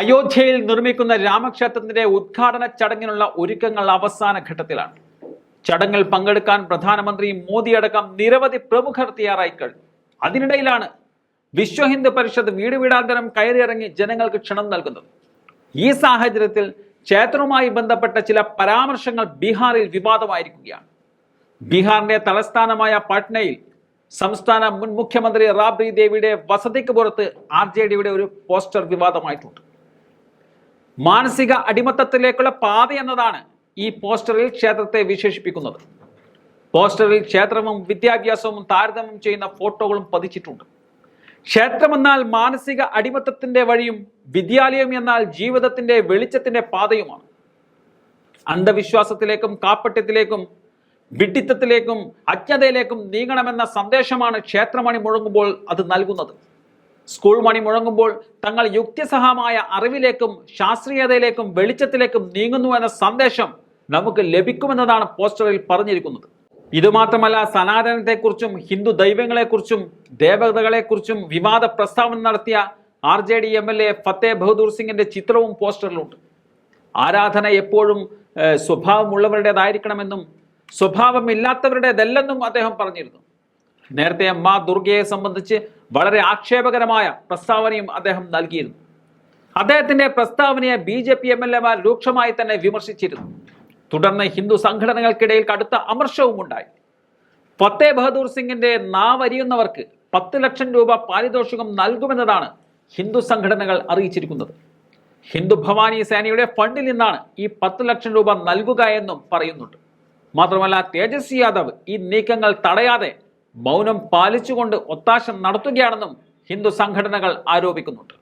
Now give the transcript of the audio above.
അയോധ്യയിൽ നിർമ്മിക്കുന്ന രാമക്ഷേത്രത്തിന്റെ ഉദ്ഘാടന ചടങ്ങിനുള്ള ഒരുക്കങ്ങൾ അവസാന ഘട്ടത്തിലാണ്. ചടങ്ങിൽ പങ്കെടുക്കാൻ പ്രധാനമന്ത്രി മോദി അടക്കം നിരവധി പ്രമുഖർ തയ്യാറായി കഴിഞ്ഞു. അതിനിടയിലാണ് വിശ്വ ഹിന്ദു പരിഷത്ത് വീട് വീടാന്തരം കയറിയിറങ്ങി ജനങ്ങൾക്ക് ക്ഷണം നൽകുന്നത്. ഈ സാഹചര്യത്തിൽ ക്ഷേത്രവുമായി ബന്ധപ്പെട്ട ചില പരാമർശങ്ങൾ ബീഹാറിൽ വിവാദമായിരിക്കുകയാണ്. ബീഹാറിന്റെ തലസ്ഥാനമായ പട്നയിൽ സംസ്ഥാന മുൻ മുഖ്യമന്ത്രി റാബ്രി ദേവിയുടെ വസതിക്ക് പുറത്ത് ആർ ജെ ഡിയുടെ ഒരു പോസ്റ്റർ വിവാദമായിട്ടുണ്ട്. മാനസിക അടിമത്തത്തിലേക്കുള്ള പാത എന്നതാണ് ഈ പോസ്റ്ററിൽ ക്ഷേത്രത്തെ വിശേഷിപ്പിക്കുന്നത്. പോസ്റ്ററിൽ ക്ഷേത്രവും വിദ്യാഭ്യാസവും താരതമ്യം ചെയ്യുന്ന ഫോട്ടോകളും പതിച്ചിട്ടുണ്ട്. ക്ഷേത്രമെന്നാൽ മാനസിക അടിമത്തത്തിന്റെ വഴിയും വിദ്യാലയം എന്നാൽ ജീവിതത്തിന്റെ വെളിച്ചത്തിന്റെ പാതയുമാണ്. അന്ധവിശ്വാസത്തിലേക്കും കാപ്പട്യത്തിലേക്കും വിഡിത്തത്തിലേക്കും അജ്ഞതയിലേക്കും നീങ്ങണമെന്ന സന്ദേശമാണ് ക്ഷേത്രമണി മുഴങ്ങുമ്പോൾ അത് നൽകുന്നത്. സ്കൂൾ മണി മുഴങ്ങുമ്പോൾ തങ്ങൾ യുക്തിസഹമായ അറിവിലേക്കും ശാസ്ത്രീയതയിലേക്കും വെളിച്ചത്തിലേക്കും നീങ്ങുന്നു എന്ന സന്ദേശം നമുക്ക് ലഭിക്കുമെന്നതാണ് പോസ്റ്ററിൽ പറഞ്ഞിരിക്കുന്നത്. ഇതുമാത്രമല്ല സനാതനത്തെക്കുറിച്ചും ഹിന്ദു ദൈവങ്ങളെക്കുറിച്ചും ദേവതകളെക്കുറിച്ചും വിവാദ പ്രസ്താവന നടത്തിയ R J D M L A Fateh Bahadur സിംഗിന്റെ ചിത്രവും പോസ്റ്ററിലുണ്ട്. ആരാധന എപ്പോഴും സ്വഭാവമുള്ളവരുടേതായിരിക്കണമെന്നും സ്വഭാവമില്ലാത്തവരുടേതല്ലെന്നും അദ്ദേഹം പറഞ്ഞിരുന്നു. നേരത്തെ മാ ദുർഗയെ സംബന്ധിച്ച് വളരെ ആക്ഷേപകരമായ പ്രസ്താവനയും അദ്ദേഹം നൽകിയിരുന്നു. അദ്ദേഹത്തിന്റെ പ്രസ്താവനയെ B J P M L എമാർ രൂക്ഷമായി തന്നെ വിമർശിച്ചിരുന്നു. തുടർന്ന് ഹിന്ദു സംഘടനകൾക്കിടയിൽ കടുത്ത അമർഷവും ഉണ്ടായി. ഫത്തേ ബഹദൂർ സിംഗിന്റെ നാവരിയുന്നവർക്ക് പത്ത് ലക്ഷം രൂപ പാരിതോഷികം നൽകുമെന്നതാണ് ഹിന്ദു സംഘടനകൾ അറിയിച്ചിരിക്കുന്നത്. ഹിന്ദു ഭവാനി സേനയുടെ ഫണ്ടിൽ നിന്നാണ് ഈ പത്ത് ലക്ഷം രൂപ നൽകുക എന്നും പറയുന്നുണ്ട്. മാത്രമല്ല തേജസ്വി യാദവ് ഈ നീക്കങ്ങൾ തടയാതെ മൗനം പാലിച്ചുകൊണ്ട് ഒത്താശ നടത്തുകയാണെന്നും ഹിന്ദു സംഘടനകൾ ആരോപിക്കുന്നുണ്ട്.